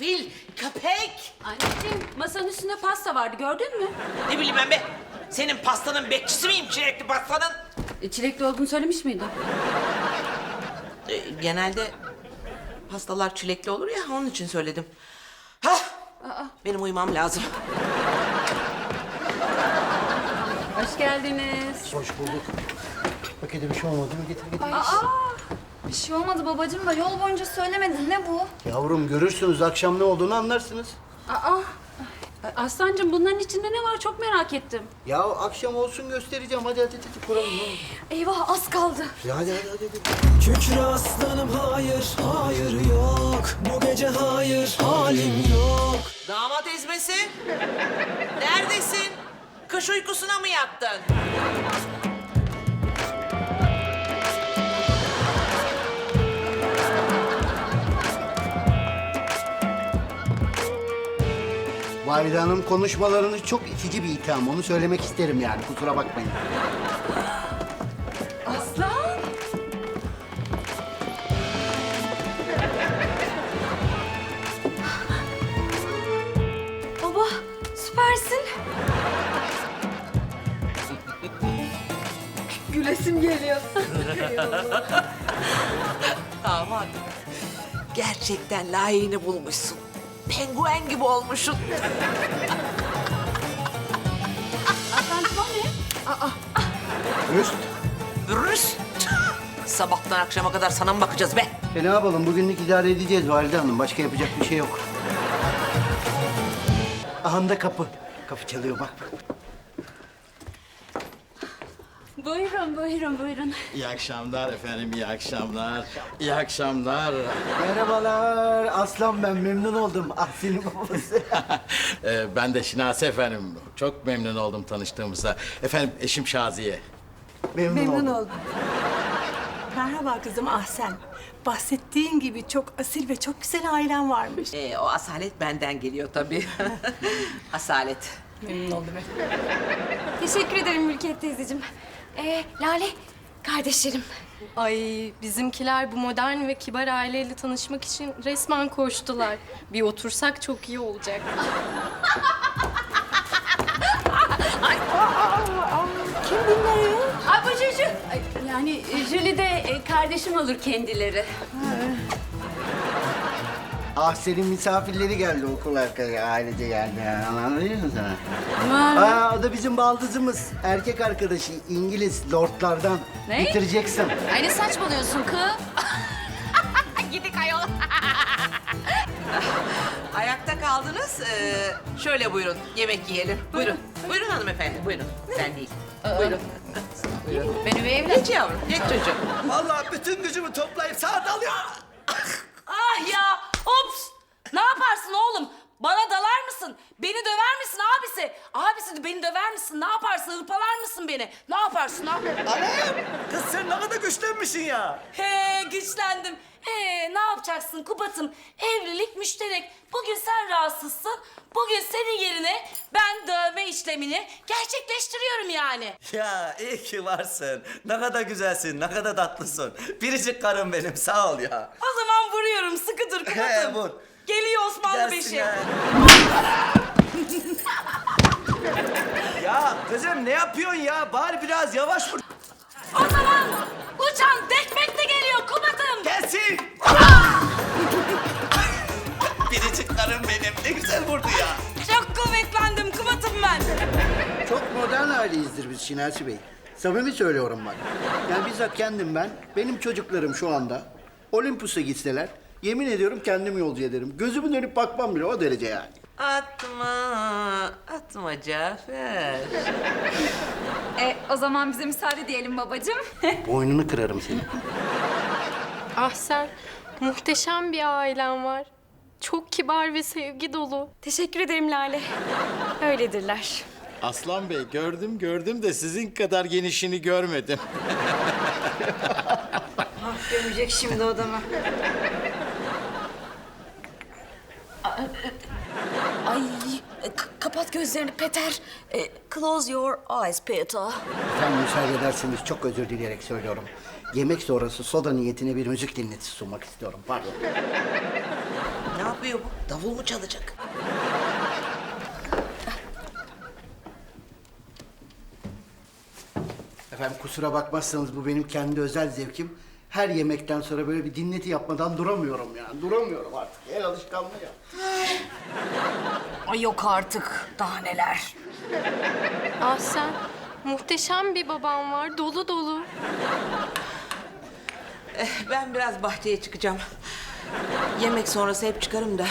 fil, köpek. Anneciğim masanın üstünde pasta vardı gördün mü? Ne bileyim ben be. Senin pastanın bekçisi miyim çilekli pastanın? E, çilekli olduğunu söylemiş miydi? Ee, genelde pastalar çilekli olur ya onun için söyledim. Hah! Benim uyumam lazım. Hoş geldiniz. Hoş bulduk. Pakete bir şey olmadı mı? Getir getir. Bir şey olmadı babacığım da yol boyunca söylemedin. Ne bu? Yavrum görürsünüz akşam ne olduğunu anlarsınız. Aa, Aslancığım bunların içinde ne var çok merak ettim. Ya akşam olsun göstereceğim. Hadi hadi hadi kuralım. ne olur. Eyvah az kaldı. Ya Hadi hadi hadi. hadi. Kükre aslanım hayır, hayır yok Bu gece hayır, halim yok Damat ezmesi. Neredesin? Kış uykusuna mı yattın? Valide Hanım konuşmalarınız çok itici bir itham. Onu söylemek isterim yani. Kusura bakmayın. Aslan. Baba süpersin. Gülesim geliyor. Damat. Gerçekten layığını bulmuşsun. Penguen gibi olmuşsun. Aslancığım o ne? Rüst. Rüst. Sabahtan akşama kadar sana mı bakacağız be? E ne yapalım? Bugünlük idare edeceğiz Valide Hanım. Başka yapacak bir şey yok. Ahanda kapı. Kapı çalıyor bak. Buyurun buyurun buyurun. İyi akşamlar efendim, iyi akşamlar. İyi akşamlar. Merhabalar. Aslan ben memnun oldum. Ahsen'in babası. Ee, ben de Şinasi efendim. Çok memnun oldum tanıştığımıza. Efendim eşim Şaziye. memnun, oldum. Merhaba kızım Ahsen. Bahsettiğin gibi çok asil ve çok güzel ailen varmış. Ee, o asalet benden geliyor tabii. asalet. Teşekkür ederim Mülkiye teyzeciğim. Ee, Lale kardeşlerim. Ay bizimkiler bu modern ve kibar aileyle tanışmak için resmen koştular. Bir otursak çok iyi olacak. Ay bu Juju. Ay, Yani e, Julie de e, kardeşim olur kendileri. Ahsen'in misafirleri geldi okul arkadaşı. Ailece geldi. Anladın mı sana? Aa, o da bizim baldızımız. Erkek arkadaşı İngiliz lordlardan. Ne? Bitireceksin. Ay ne saçmalıyorsun kız? Gidik ayol. Ayakta kaldınız. Ee, şöyle buyurun, yemek yiyelim. Buyurun. Buyurun hanımefendi, buyurun. Sen değil. Buyurun. buyurun. Benim evlat. Geç yavrum, geç çocuğum. Vallahi bütün gücümü toplayıp sağa dalıyorum. Ah ya! Ops! Ne yaparsın oğlum? Bana dalar mısın? Beni döver misin abisi? Abisi beni döver misin? Ne yaparsın? Hırpalar mısın beni? Ne yaparsın? Ne yap- Anam! Kız sen ne kadar güçlenmişsin ya. He güçlendim. Ee, ne yapacaksın Kubat'ım? Evlilik müşterek. Bugün sen rahatsızsın. Bugün senin yerine ben dövme işlemini gerçekleştiriyorum yani. Ya iyi ki varsın. Ne kadar güzelsin, ne kadar tatlısın. Biricik karım benim, sağ ol ya. O zaman vuruyorum. Sıkı dur Kubat'ım. He, vur. Geliyor Osmanlı Gelsin Beşi. ya. Ya kızım ne yapıyorsun ya? Bari biraz yavaş vur. O zaman uçan dekmek de geliyor Kubat'ım. Gelsin. Biricik karım benim. Ne güzel vurdu ya. Çok kuvvetlendim Kubat'ım ben. Çok modern aileyizdir biz Şinasi Bey. Samimi söylüyorum bak. Yani bizzat kendim ben, benim çocuklarım şu anda Olympus'a gitseler yemin ediyorum kendim yolcu ederim. Gözümün dönüp bakmam bile o derece yani. Atma, atma Cafer. E, o zaman bize müsaade diyelim babacığım. Boynunu kırarım senin. Ah sen muhteşem bir ailen var. Çok kibar ve sevgi dolu. Teşekkür ederim Lale. Öyledirler. Aslan Bey gördüm gördüm de sizin kadar genişini görmedim. Gömecek şimdi odama. Ay kapat gözlerini Peter. E, close your eyes Peter. Efendim müsaade ederseniz çok özür dileyerek söylüyorum. Yemek sonrası soda niyetine bir müzik dinletisi sunmak istiyorum. Pardon. Ne yap yapıyor bu? Davul mu çalacak? Efendim kusura bakmazsanız bu benim kendi özel zevkim. Her yemekten sonra böyle bir dinleti yapmadan duramıyorum yani. Duramıyorum artık. El alışkanlığı ya. Ay yok artık. Daha neler. Ahsen, muhteşem bir babam var. Dolu dolu. Ben biraz bahçeye çıkacağım. Yemek sonrası hep çıkarım da.